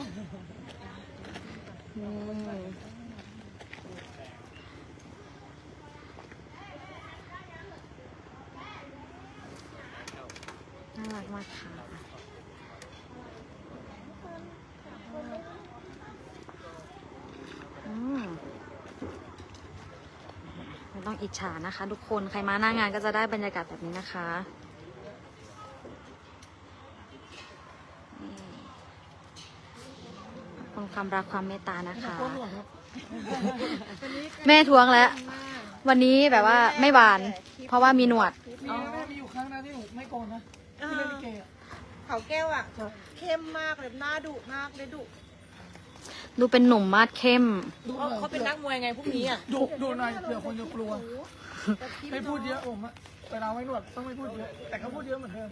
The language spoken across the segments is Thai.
น่ารักมากค่ะอืมไม่ต้องอิจฉานะคะ ทุกคน ใครมาหน้างานก็จะได้บรรยากาศแบบนี้นะคะนี่ขอบ คุณความรักความเมตตานะคะ แม่ทวงแล้ว วันนี้แบบว่าไม่หวาน เพราะว่ามีหนวด มีนะแม่มีอยู่ครั้งนะที่หนูไม่โกนนะที่เล่นลิเกอะเขาแก้วอะเข้มมากเลยหน้าดุมากเลยดุดูเป็นหนุ่มมาดเข้ม ดูหน่อยเขาเป็นนักมวยไงพวกนี้อะดูดูหน่อยเผื่อคนจะกลัว ไม่พูดเยอะผมอะเวลาไม่หนวดต้องไม่พูดเยอะ แต่ก็พูดเยอะเหมือนเดิม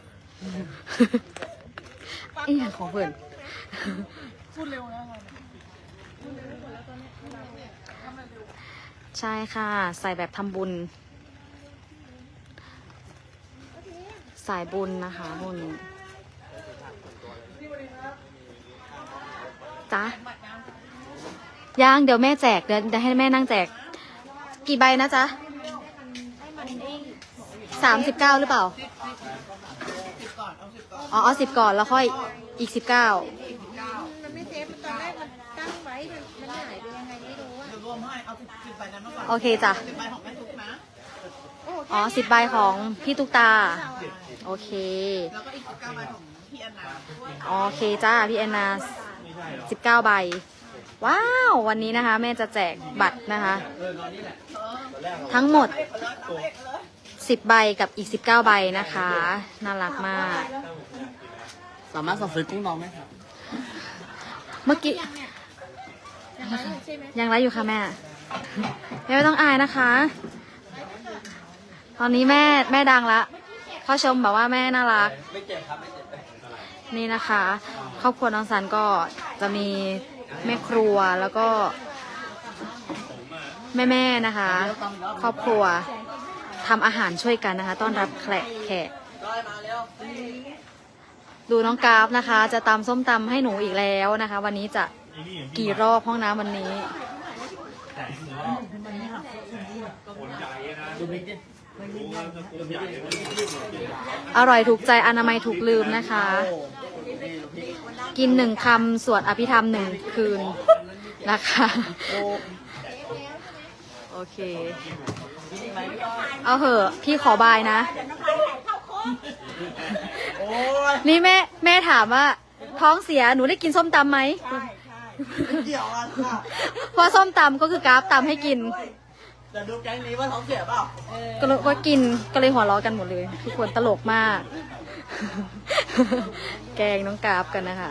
ไอ้อย่างของเพื่อน พูดเร็วนะใช่ค่ะ ใส่แบบทำบุญ สายบุญนะคะบุญจ้ะยังเดี๋ยวแม่แจกเดี๋ยวเดี๋ยวให้แม่นั่งแจก กี่ใบนะจ๊ะสามสิบเก้าหรือเปล่า อ๋อเอาสิบก่อนแล้วค่อยอีกสิบเก้า โอเคจ้ะสิบใบของแม่ทุกนะอ๋อสิบใบของพี่ตุ๊กตา โอเค แล้วก็อีกสิบเก้าใบของพี่อนนาโอเคจ้าพี่แอนนาสิบเก้าใบ ว้าว วันนี้นะคะ แม่จะแจกบัตรนะคะ ทั้งหมดสิบใบกับอีกสิบเก้าใบนะคะ น่ารักมาก สามารถสั่งซื้อกุ้งน้องไหมครับเมื่อกี้ยังไลฟ์อยู่ค่ะแม่แม่ ไม่ต้องอายนะคะ ตอนนี้แม่แม่ดังละเขาชมแบบว่าแม่น่ารักนี่นะคะ ครอบครัวน้องสันก็จะมีแม่ครัวแล้วก็ แม่แม่ๆนะคะ ครอบครัวทำอาหารช่วยกันนะคะ ต้อนรับแขกแขกดูน้องกราฟนะคะ จะตำส้มตำให้หนูอีกแล้วนะคะ วันนี้จะกี่รอบห้องน้ำวันนี้ อร่อยถูกใจอนามัยถูกลืมนะคะ กินหนึ่งคำสวดอภิธรรมหนึ่งคืนนะคะ โอเค เอาเหอะ พี่ขอบายนะ นี่แม่ แม่ถามว่า ท้องเสียหนูได้กินส้มตำไหม เกี่ยวกันค่ะเพราะส้มตำก็คือกราฟตำให้กิน แต่ดูแก๊งนี้ว่าท้องเสียเปล่าก็เลยก็กินก็เลยหัวเราะกันหมดเลย ทุกคนตลกมาก แกล้งน้องกราฟกันนะคะ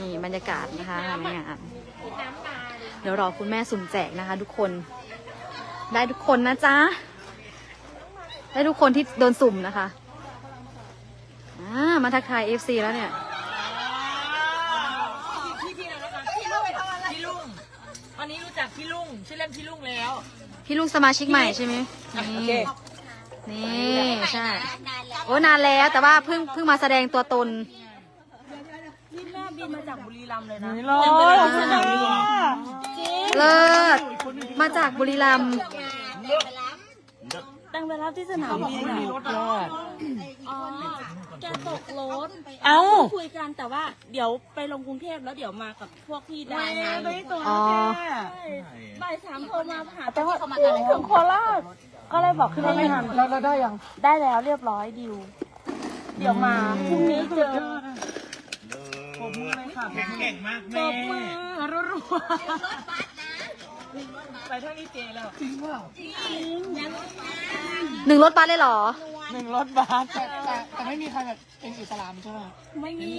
นี่บรรยากาศนะคะในงานเดี๋ยวรอคุณแม่สุ่มแจกนะคะ ทุกคน ได้ทุกคนนะจ๊ะ ได้ทุกคนที่โดนสุ่มนะคะ อ่ามาทักทาย FC แล้วเนี่ย พี่พี่นะนะคะพี่ลุงพี่ลุงวันนี้รู้จักพี่ลุงชื่อเล่นพี่ลุงแล้ว พี่ลุงสมาชิกใหม่ใช่ไหมโอนี่นี่ใช่ โอ้นานแล้วแต่ว่าเพิ่งเพิ่งมาแสดงตัวตน นี่แม่บินมาจากบุรีรัมย์เลยนะร้อยขอบคุณค่ะ เลิศมาจากบุรีรัมย์ตั้งไปรับที่สนามบินมีอะ รถอะอ๋อแกตกรถเอ้า คุยกันแต่ว่าเดี๋ยวไปลงกรุงเทพแล้วเดี๋ยวมากับพวกพี่ได้ไงไม่ตัวอ๋อบ่ายสามโทรมาหาแต่ว่าถึงโคราชก็เลยบอกขึ้นเราได้ไม่ไม่หัทันนแล้วเราได้ยังได้แล้วเรียบร้อยดิว เดี๋ยวมาพรุ่งนี้เจอผมมือเลยค่ะเก่งมากตแม่บมือรัวไปเท่านี้เจแล้วจริงเปล่าหนึ่งรถบัสเลยเหรอ หนึ่งรถบัสแต่แต่แต่ไม่มีใครแบบเป็นอิสลามใช่ไหมๆไม่มี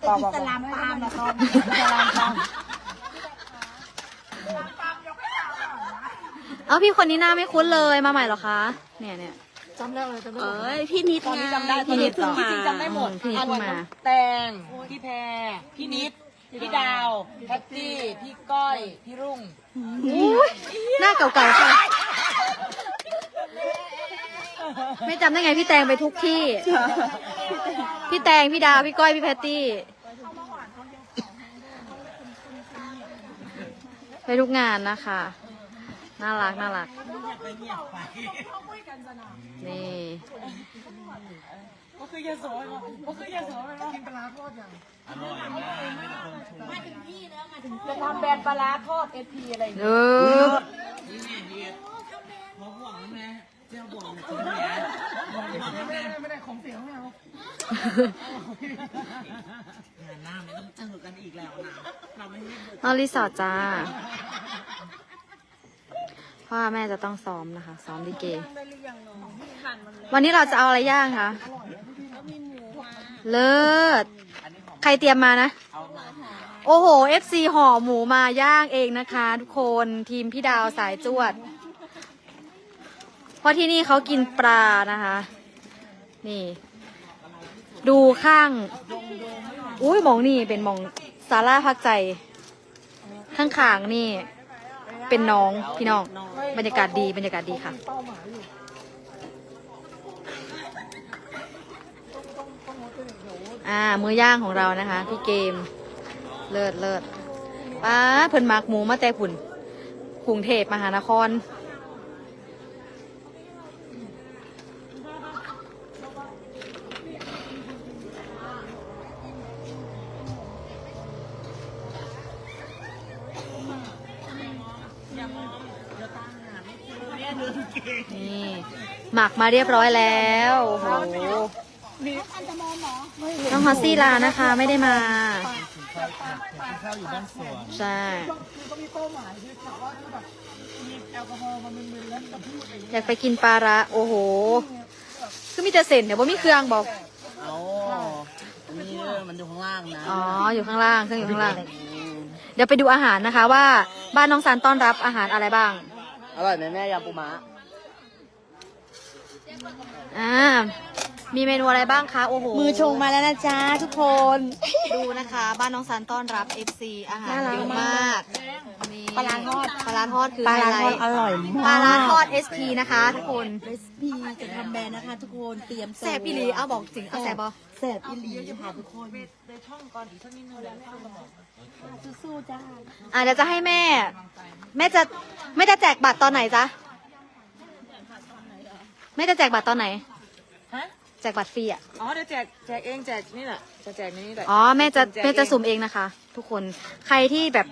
แต่อิสลามตามนะตอนอิสลามตามเอาพี่คนนี้หน้าไม่คุ้นเลยมาใหม่เหรอคะ เนี่ยเนี่ยจำได้เลยจำได้เอเลย้ยพี่นิดตอนนี้จำได้พี่นิดเพิ่งมาจริงๆจำได้หมดอืพี่นิดเพิ่งมาแตงพี่แพรพี่นิดพี่ดาวแพตตี้พี่ก้อยพี่รุ่งอุ๊ยหน้าเก่าๆค่ะเไม่จำได้ไงพี่แตงไปทุกที่ พี่แตงพี่ดาวพี่ก้อยพี่แพตตี้ ไปทุกงานนะคะ น่ารักน่ารัก นี่ ก็คือยาโสไปมั้งก็คือยาโสไปมั้งกินปลาร้าทอดอย่างจะทำแบรนด์ปลาร้าทอดเอพีอะไรอย่างเอเงี้ ยอไม่ได้ไม่ได้ของเสียงไม่เอาหน้าไม่ต้องเจอกันอีกแล้วนะเราไม่ได้นอนรีสอร์ทจ้าเพราะว่าแม่จะต้องซ้อมนะคะ ซ้อมดีเก วันนี้เราจะเอาอะไรย่างคะเลิศใครเตรียมมานะ โอ้โห FC ห่อหมูมาย่างเองนะคะ ทุกคนทีมพี่ดาวสายจวด เพราะที่นี่เขากินปลานะคะ นี่ ดูข้าง อุ้ยมองนี่เป็นมองซาร่าพักใจ ข้างขางนี่ เป็นน้องพี่น้อง บรรยากาศดีบรรยากาศดีค่ะ อ่า มือย่างของเรานะคะ พี่เกม เลิศเลิศป้าเพิ่นมักหมูมาแต่ผุ่นกรุงเทพมหานคร หมักมาเรียบร้อยแล้วโอ้โหน้องฮอสซี่ลานะคะไม่ได้มาข้าวอยู่บ้านสวนใช่คือก็มีเป้าหมายคือถามว่าคือแบบมีแอลกอฮอล์มามึนๆแล้วกับพูดอะไรอย่างเงี้ยอยากไปกินปลาระโอ้โห คือมีแต่เส้นเดี๋ยวบ่มีเครื่องบอกเอานี่มันอยู่ข้างล่างนะอ๋ออยู่ข้างล่างเครื่องอยู่ข้างล่าง เดี๋ยวไปดูอาหารนะคะว่าบ้านน้องสารต้อนรับอาหารอะไรบ้าง อร่อยไหมแม่ยำปูม้า อ่า มีเมนูอะไรบ้างคะ โอ้โห มือชงมาแล้วนะจ๊ะทุกคน ดูนะคะ บ้านน้องสารต้อนรับ FC อาหารน่ารักเยอะมามากกนี่ปลาร้าทอดปลาร้าทอดคือปลาร้าไฮทอไลดท์อร่อยปลาร้าทอดมาก SP นะคะทุกคนเรสพีจะทำแบรนด์นะคะ ทุกคนเตรียมแสบอีหลีเอาบอกจริงเอาแสบบ่แสบอีหลีค่ะทุกคนสู้ๆจ้าอะเดี๋ยวจะให้แม่ แม่จะแม่จะแจกบัตรตอนไหนจ๊ะ แม่จะแจกบัตรตอนไหน ฮะ แจกบัตรฟรีอะ อ๋อเดี๋ยวแจกแจกเองแจกนี่แหละจะแจกในนี่แหละอ๋อแม่จะแจกแม่จะเองสุ่มเองนะคะ ทุกคน ใครที่แบบ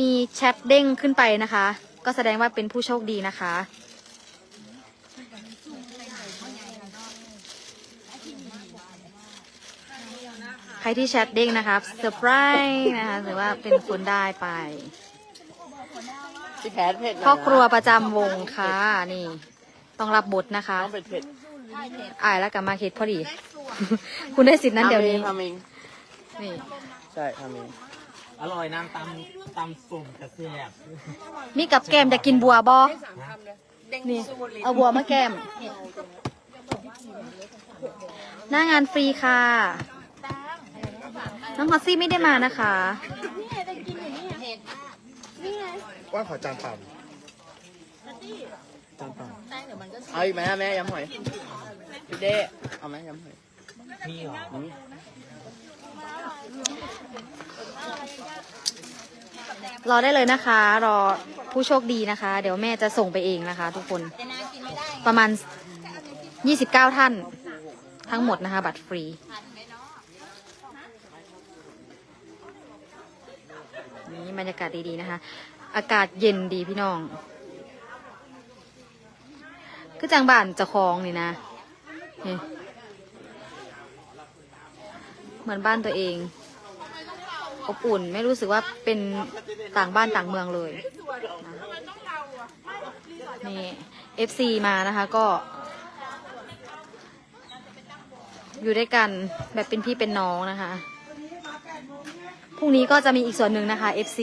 มีแชทเด้งขึ้นไปนะคะ ก็แสดงว่าเป็นผู้โชคดีนะคะ ใครที่แชทเด้งนะคะเซอร์ไพรส์นะคะหรือว่าเป็นคนได้ไปที่แพทเผ็ดหน่ยนะพ่อครัวประจำวงค่ะนี่ ต้องรับบทนะคะต้องเป็นเผ็ดอายแล้วกลับมาเขตพอดี คุณได้สิทธิ์นั้นเดี๋ยวนี้ทำเองนี่ใช่ทำเองอร่อยน้ำตำตำสุ่มกระเสียบมีกับแกมจะกินบัวบอนี่เอาบัวมาแกม หน้างานฟรีค่ะ น้องฮอสซี่ไม่ได้มานะคะว่าขอจาน เปล่าเอาอีกไหมอะแม่ยำหอยพี่เด้เอาไหมยำหอยมีเหรอมีรอได้เลยนะคะ รอผู้โชคดีนะคะ เดี๋ยวแม่จะส่งไปเองนะคะ ทุกคนประมาณ 29 ท่าน ทั้งหมดนะคะ บัตรฟรี นี่บรรยากาศดีๆนะคะ อากาศเย็นดีพี่น้อง คือจังบ้านจะคลองนี่นะนี่เหมือนบ้านตัวเอง อบอุ่นไม่รู้สึกว่าเป็นต่างบ้านต่างเมืองเลยนะนี่ FC มานะคะก็ อยู่ด้วยกันแบบเป็นพี่เป็นน้องนะคะพรุ่งนี้ก็จะมีอีกส่วนหนึ่งนะคะ FC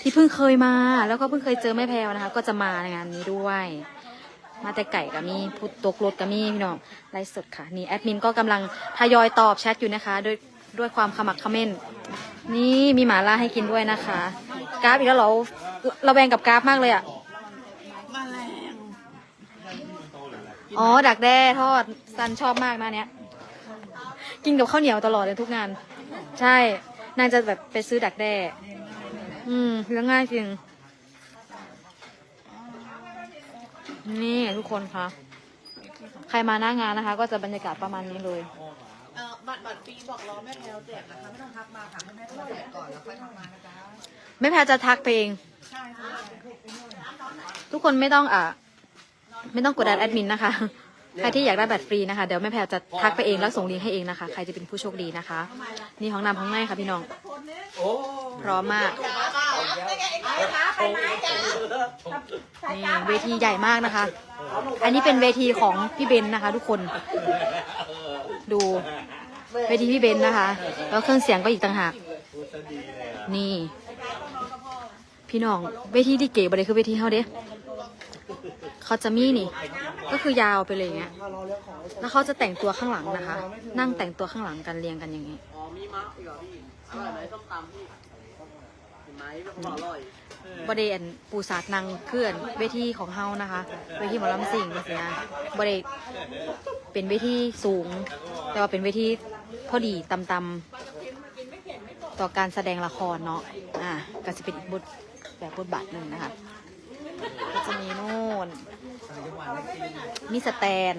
ที่เพิ่งเคยมา แล้วก็เพิ่งเคยเจอแม่แพรวนะคะ ก็จะมาในงานนี้ด้วย มาแต่ไก่กับมีพุตตกรถกับมีพี่น้องไลฟ์สดค่ะ นี่แอดมินก็กำลังทยอยตอบแชทอยู่นะคะด้วยด้วยความขมักเขม้น นี่มีหมาล่าให้กินด้วยนะคะ กราฟอีกแล้วเหรอเราแวงกับกราฟมากเลยอะมาแรงอ๋อ ดักแด้ทอดซันชอบมากนะเนี้ยกินกับข้าวเหนียวตลอดเลยทุกงาน ใช่นางจะแบบไปซื้อดักแด้ อืมเรื่องง่ายจริง นี่ทุกคนคะ ใครมาหน้างานนะคะ ก็จะบรรยากาศประมาณนี้เลย เออบัตรบัตรฟรีบอกรอแม่แพลวแจกนะคะไม่ต้องทักมาค่ะให้แม่แพลวแจกก่อนแล้วค่อยทักมานะจ๊ะไม่แพ้จะทักไปเองทุกคนไม่ต้องอะ ไม่ต้องกดดันแอดมินนะคะ ใครที่อยากได้บัตรฟรีนะคะ เดี๋ยวแม่แพรจะทักไปเองแล้วส่งลิงก์ให้เองนะคะ ใครจะเป็นผู้โชคดีนะคะ นี่ห้องน้ำห้องในค่ะพี่น้องพร้อมมาก นี่เวทีใหญ่มากนะคะ อันนี้เป็นเวทีของพี่เบนนะคะ ทุกคน ดูเวทีพี่เบนนะคะ แล้วเครื่องเสียงก็อีกต่างหาก นี่ พี่น้อง เวทีที่เก๋บ่ได้คือเวทีเฮาเด้เขาจะมีนี่ ก็คือยาวไปเลยอย่างเงี้ย แล้วเขาจะแต่งตัวข้างหลังนะคะ นั่งแต่งตัวข้างหลังกันเรียงกันอย่างงี้อ๋อมีมะอีกเหรอพี่อร่อยไหมส้มตำพี่เห็นไหมบอกอร่อยบริเวณปูสาดนางเคลื่อนเวทีของเฮานะคะเวทีหมอลำสิ่งเสียบริเป็นเวทีสูง แต่ว่าเป็นเวทีพอดีตำตำๆต่อการแสดงละครเนาะอะก็จะเป็นอีกบทแบบบทบาทหนึ่งนะคะ ก็จะมีโน่น มีสแตน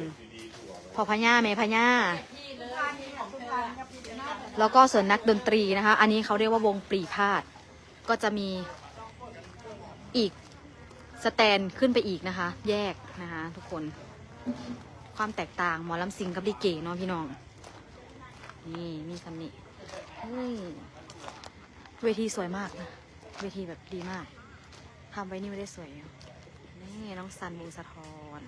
พอพญ่าเมพญ่าแล้วก็ส่วนนักดนตรีนะคะ อันนี้เขาเรียกว่าวงปรีพาด ก็จะมีอีกสแตนขึ้นไปอีกนะคะ แยกนะคะทุกคน ความแตกต่างหมอลำซิงกับลิเกเนาะพี่น้อง นี่มีคำนี้เฮ้ยเวทีสวยมากนะ เวทีแบบดีมาก ทำไว้นี่ไม่ได้สวยนี่น้องซันมูสะทอน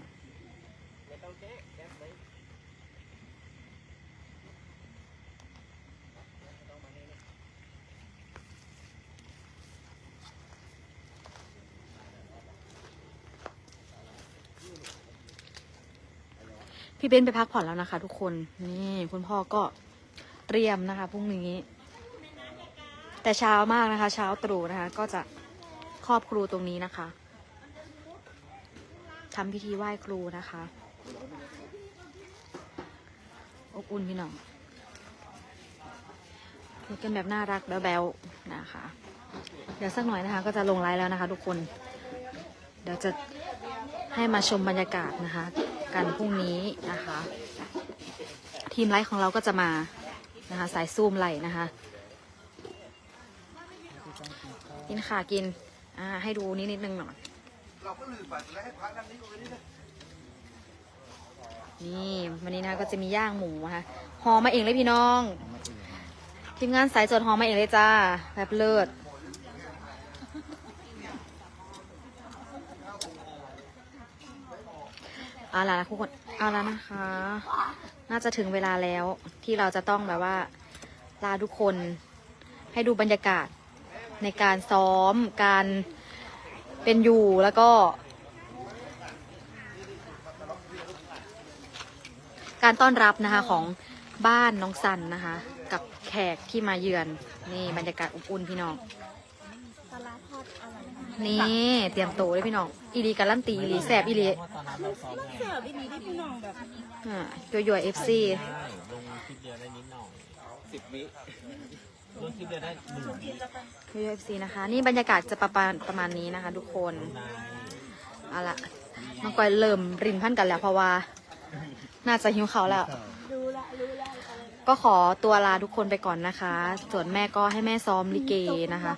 พี่เบนไปพักผ่อนแล้วนะคะ ทุกคน นี่คุณพ่อก็เตรียมนะคะพรุ่งนี้ แต่เช้ามากนะคะ เช้าตรู่นะคะ ก็จะ ครอบครูตรงนี้นะคะทำพิธีไหว้ครูนะคะอบอุ่นพี่น้องคุยกันแบบน่ารักแบ๊วๆนะคะ เดี๋ยวสักหน่อยนะคะ ก็จะลงไลฟ์แล้วนะคะ ทุกคน เดี๋ยวจะให้มาชมบรรยากาศนะคะ กันพรุ่งนี้นะคะ ทีมไลฟ์ของเราก็จะมานะคะ สายซูมไลฟ์นะคะ กินค่ะกิน อ่า ให้ดูนิดนิดนึงหน่อยนี่วันนี้นะก็จะมีย่างหมูนะคะหอมาเองเลยพี่น้องทีมงานสายจดหอมาเองเลยจ้าแบบเลิศเอาละนะทุกคนเอาล้วนะคะ น่าจะถึงเวลาแล้วที่เราจะต้องแบบว่าลาทุกคนให้ดูบรรยากาศ ในการซ้อมการเป็นอยู่แล้วก็ การต้อนรับนะคะของบ้านน้องสันนะคะ กับแขกที่มาเยือนนี่บรรยากาศอบอุ่นพี่น้องปลาร้าทอดอร่อยมากนี่เตรียมโตวด้วยพี่น้องอีรีการันตีอีรีแสบอีรีมันเสิร์ฟอีนี้ที่พี่น้องแบบอ่ายัวยัวเอฟซียัวยัว เอฟซีนะคะ นี่บรรยากาศจะประมาณประมาณนี้นะคะ ทุกคนเอาละน้องก้อยเริ่มรินพันกันแล้วเพราะว่า น่าจะหิวเขาวแล้ว ก็ขอตัวลาทุกคนไปก่อนนะคะ ส่วนแม่ก็ให้แม่ซ้อมลิเกนะคะ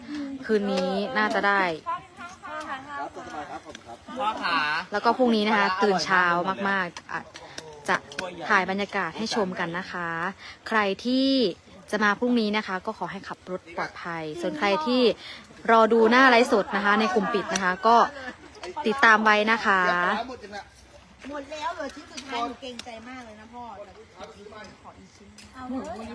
คืนนี้น่าจะได้ พ่อขาแล้วก็พรุ่งนี้นะคะ ตื่นเช้ามากๆอาจจะถ่ายบรรยากาศให้ชมกันนะคะ ใครที่ จะมาพรุ่งนี้นะคะ ก็ขอให้ขับรถปลอดภัย ส่วนใครที่รอดูหน้าไลฟ์สดนะคะ ในกลุ่มปิดนะคะ ก็ติดตามไว้นะคะ หมดแล้วเหลยชิ้นสุดท้ายหนูเก่งใจมากเลยนะพ่อแต่ขออีกชิ้นเอาหนู